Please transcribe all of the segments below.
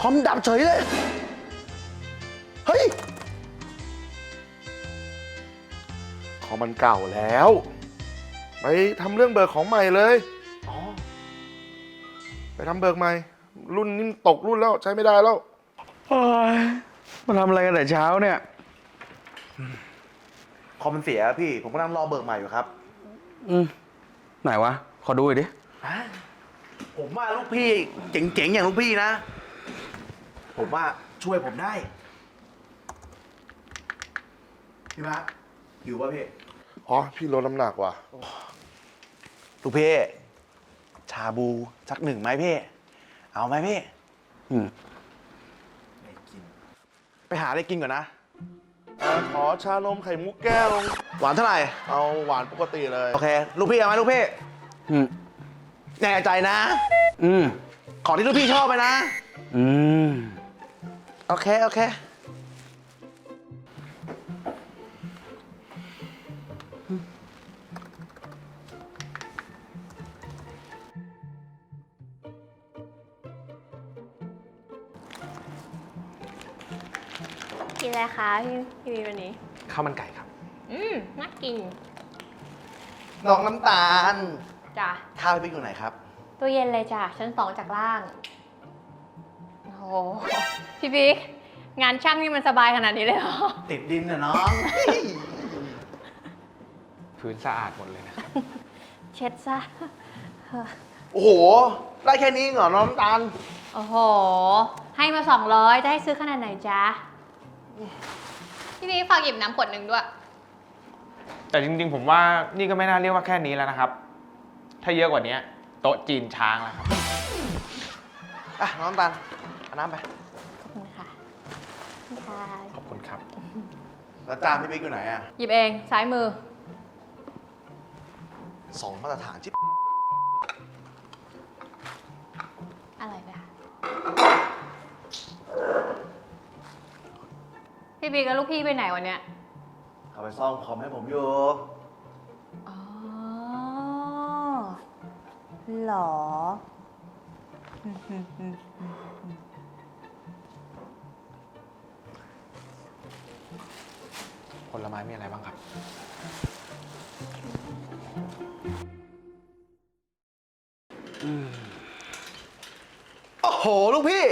คอมดับเฉยเลย เฮ้ยของมันเก่าแล้ว ไปทำเรื่องเบิกของใหม่เลยอ๋อไปทำเบิกใหม่ รุ่นนี้มันตกรุ่นแล้วใช้ไม่ได้แล้ว โอ้ยมาทำอะไรกันแต่เช้าเนี่ย คอมมันเสียพี่ ผมกำลังรอเบิกใหม่อยู่ครับ อืม ไหนวะ ขอดูหน่อยดิ ผมว่าลูกพี่เจ๋งๆ อย่างลูกพี่นะ ผมว่าช่วยผมได้ พี่มาอยู่ป่ะพี่อ๋อ พี่ลดน้ำหนักว่ะ ลูกพี่ชาบูสักหนึ่งไหมพี่ เอาไหมพี่อืม ไม่กิน ไปหาอะไรกินก่อนนะอ่าขอชานมไข่มุกแก้วลงหวานเท่าไหร่ เอาหวานปกติเลย โอเค ลูกพี่เอาไหมลูกพี่อืม แน่ใจนะ อืม ของที่ลูกพี่ชอบไปนะ อืม โอเค โอเคกินอะไรคะพี่พี่วีวันนี้ ข้าวมันไก่ครับ อืมน่ากินน้องน้ำตาล จ้ะข้าวพี่อยู่ไหนครับตู้เย็นเลยจ้ะชั้นสองจากล่างโอ้โหพี่บิ๊กงานช่างนี่มันสบายขนาดนี้เลยเหรอ ติดดินน่ะน้อง พื้นสะอาดหมดเลยนะครับเช็ดซะโอ้โห ได้แค่นี้เหรอ น้องน้ำตาล โอ้โห ให้มา 200 จะให้ซื้อขนาดไหนจ๊ะ พี่บิ๊กฝากหยิบน้ำขวดหนึ่งด้วย แต่จริงๆ ผมว่านี่ก็ไม่น่าเรียกว่าแค่นี้แล้วนะครับ ถ้าเยอะกว่านี้โต๊ะจีนช้างแล้วครับ อะ น้องน้ำตาลเอา น้ำไป ขอบคุณค่ะขอบคุณค่ะขอบคุณครับ แล้วจานพี่บิ๊กอยู่ไหนอะหยิบเองซ้ายมือ สองมาตรฐานชิบอะไรไปคะพี่บิ๊กกับลูกพี่ไปไหนวันเนี้ยเอาไปซ่อมคอมให้ผมอยู่ อ๋อเหรอ ผลไม้มีอะไรบ้างครับ โอ้โห ลูกพี่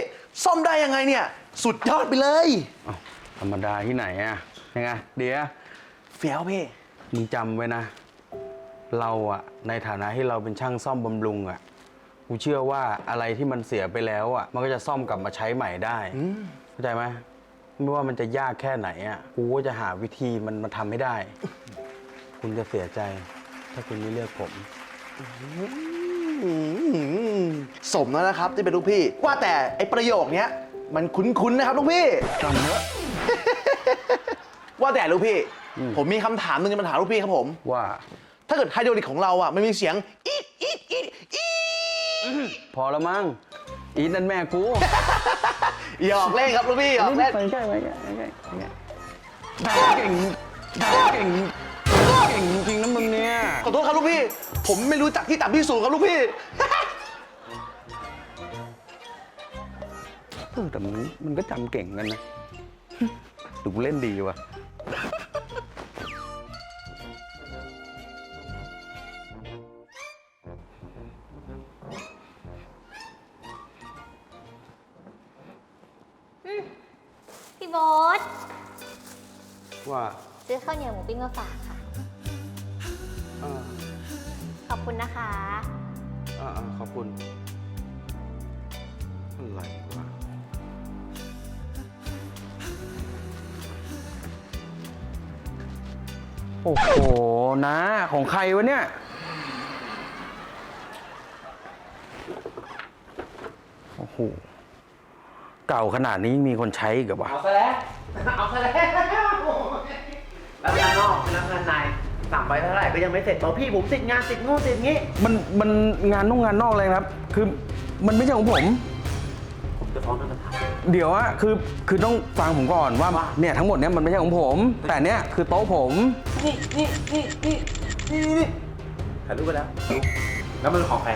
ซ่อมได้ยังไงเนี่ย สุดยอดไปเลยเอ้าธรรมดาที่ไหนอะยังไง เดี๋ยวเฟี้ยวพี่ มึงจำไว้นะ เราอะในฐานะที่เราเป็นช่างซ่อมบำรุงอะกูเชื่อว่าอะไรที่มันเสียไปแล้วอะมันก็จะซ่อมกลับมาใช้ใหม่ได้ เข้าใจไหม ไม่ว่ามันจะยากแค่ไหนอะกูก็จะหาวิธีมันมาทำให้ได้ คุณจะเสียใจ ถ้าคุณไม่เลือกผมอืมสมแล้วนะครับที่เป็นลูกพี่ ว่าแต่ไอประโยคเนี้ยมันคุ้นๆนะครับลูกพี่ จำเถอะ ว่าแต่ลูกพี่ อืม ผมมีคำถามหนึงจะมาถามลูกพี่ครับผม ว่า ถ้าเกิดไฮโดรลิกของเราอะมันมีเสียงอีดอีดอีดอีดพอแล้วมั้ง อีนั่นแม่กูหยอกเล่นครับลูกพี่หยอกเล่นไปใกล้ไปใกล้ไปใกล้ไปใกล้ด่าเก่งด่าเก่งเก่งจริงๆนะมึงเนี่ยขอโทษครับลูกพี่ ผมไม่รู้จักที่ต่ำที่สูงครับลูกพี่เออแต่มันมันก็จำเก่งกันนะดูกูเล่นดีว่ะ พี่โบ๊ทว่าซื้อข้าวเหนียวหมูปิ้งมาฝากค่ะ เออขอบคุณนะคะเออเออขอบคุณอะไรวะโอ้โหนะของใครวะเนี่ย โอ้โห เก่าขนาดนี้ยังมีคนใช้อีกเหรอวะเอาซะแล้ว เอาซะแล้วแล้วงานนอกแล้วงานในสั่งไปเท่าไหร่ก็ยังไม่เสร็จบอกพี่ผมติดงานติดงูนติดงี้ มันมันงานนอกงานนอกเลยนะครับ คือมันไม่ใช่ของผม ผมจะฟ้องท่านประธาน เดี๋ยวอะคือคือต้องฟังผมก่อนว่า เนี่ยทั้งหมดเนี่ยมันไม่ใช่ของผม แต่เนี่ยคือโต๊ะผม นี่นี่นี่นี่นี่นี่ถ่ายรูปไปแล้ว แล้วมันของใคร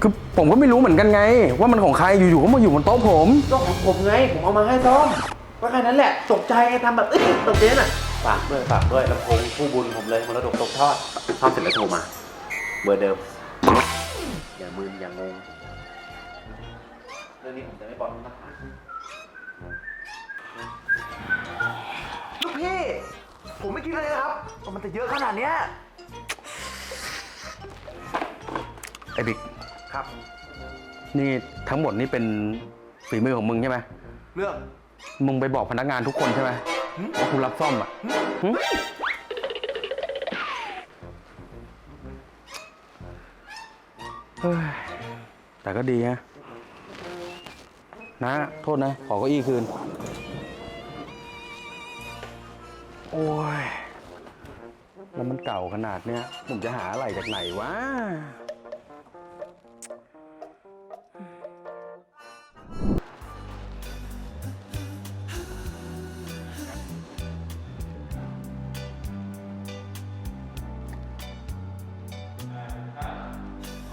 คือผมก็ไม่รู้เหมือนกันไง ว่ามันของใครอยู่ๆก็มาอยู่บนโต๊ะผม ก็ของผมไง ผมเอามาให้ซ่อมก็แค่นั้นแหละตกใจไงทำแบบเอ้ยตกใจน่ะฝากด้วยฝากด้วยลำโพงผู้บุญผมเลยมรดกตกทอดซ่อมเสร็จแล้วโทรมา เบอร์เดิม อย่ามึนอย่างงเรื่องนี้ผมจะไม่บอกน้องทหารลูกพี่ ผมไม่คิดเลยนะครับว่ามันจะเยอะขนาดเนี้ย ไอ้บิ๊ก ครับ นี่ทั้งหมดนี่เป็นฝีมือของมึงใช่ไหมเรื่องมึงไปบอกพนักงานทุกคนใช่ไหมว่ากูรับซ่อมอะหึเฮ้ยแต่ก็ดีฮะนะ โทษนะ ขอเก้าอี้คืน โอ้ย แล้วมันเก่าขนาดเนี้ยผมจะหาอะไรจากไหนวะ ข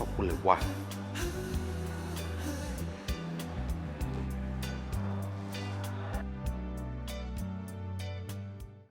อบคุณเลยว่ะ